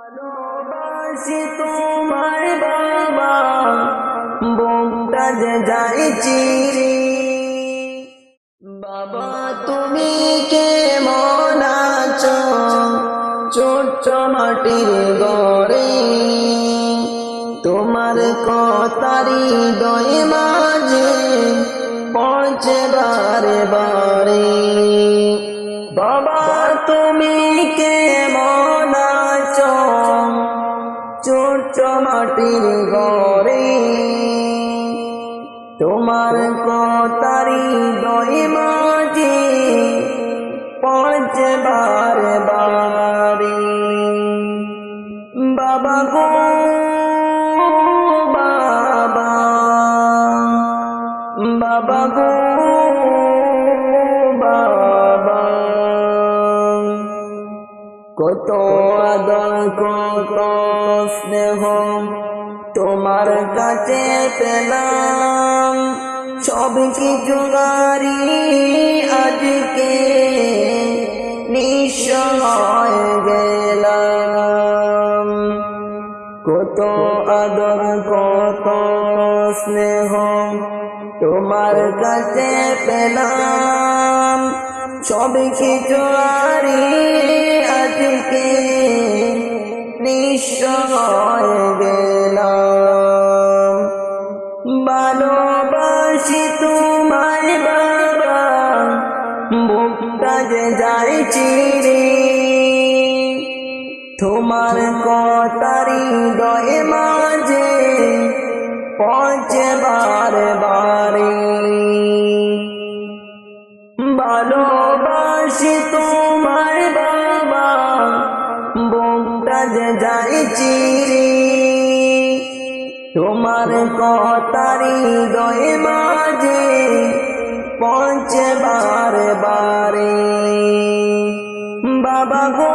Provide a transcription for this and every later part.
ভালোবাসি তোমায় বাবা বুকটা যে যাই চিরি বাবা, তুমি কে মন আছো? ছোট্ট মাটির তোমার কথারি দয় মাঝে পৌঁছে বারে বারে। মাটির গড়ে তোমার কতারি দই মাঝে পৌঁছে কত আদর, কত স্নেহ তোমার কাছে পেলাম। সব কিছু গাড়ি আজকে নিঃসয় গেলাম। কত আদর, কত স্নেহ তোমার কাছে পেলাম। সব কিছু আরি নিঃসয় গেলাম ভালোবাসি তোমার বাবা, বুকটা যে যাই চিরে। তোমার কতারি দয়ে মাঝে পৌঁছে বারে যে যাই চিরি, তোমার কথারি দয়ে মাঝে পৌঁছে বারে বারে বাবা গো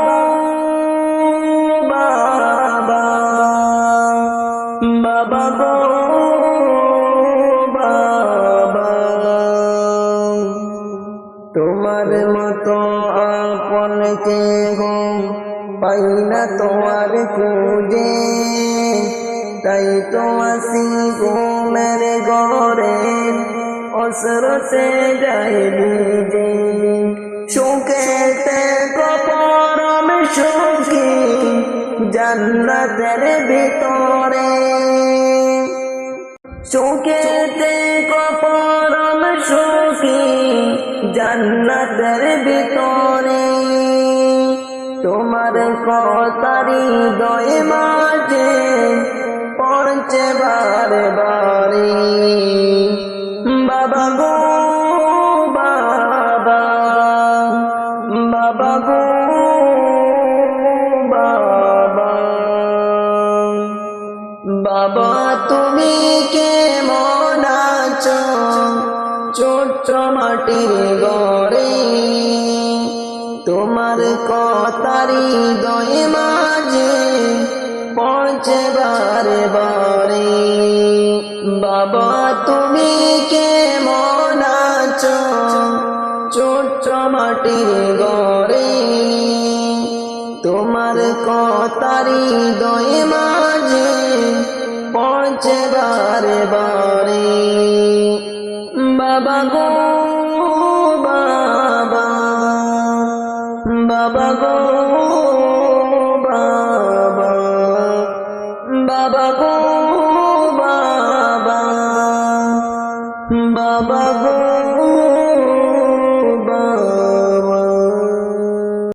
তোমার মতো গো পাই না তোমার খুঁজে তাই তো আসি ঘুমের ঘরে অসরতে যাই বুঝে সুখেতে কপরম সুখী জান্নাতের ভিতরে সুখেতে কপরম সুখী জান্নাতের ভিতরে তোমার কথারি দয়ে মাঝে পৌঁছে বারে বারে বাবা গো, বাবা বাবা গো, বাবা। বাবা, তুমি কে মন আছো? ছোট্ট মাটির গড়ে তোমার কথারি দয়ে মাঝে পৌঁছে বারে বারে। বাবা, তুমি কে মন আছো? ছোট্ট মাটির গড়ে তোমার কথারি দয়ে মাঝে পৌঁছে বারে বারে। বাবা গো বাবা গো বাবা। বাবা গো বাবা। বাবা গো।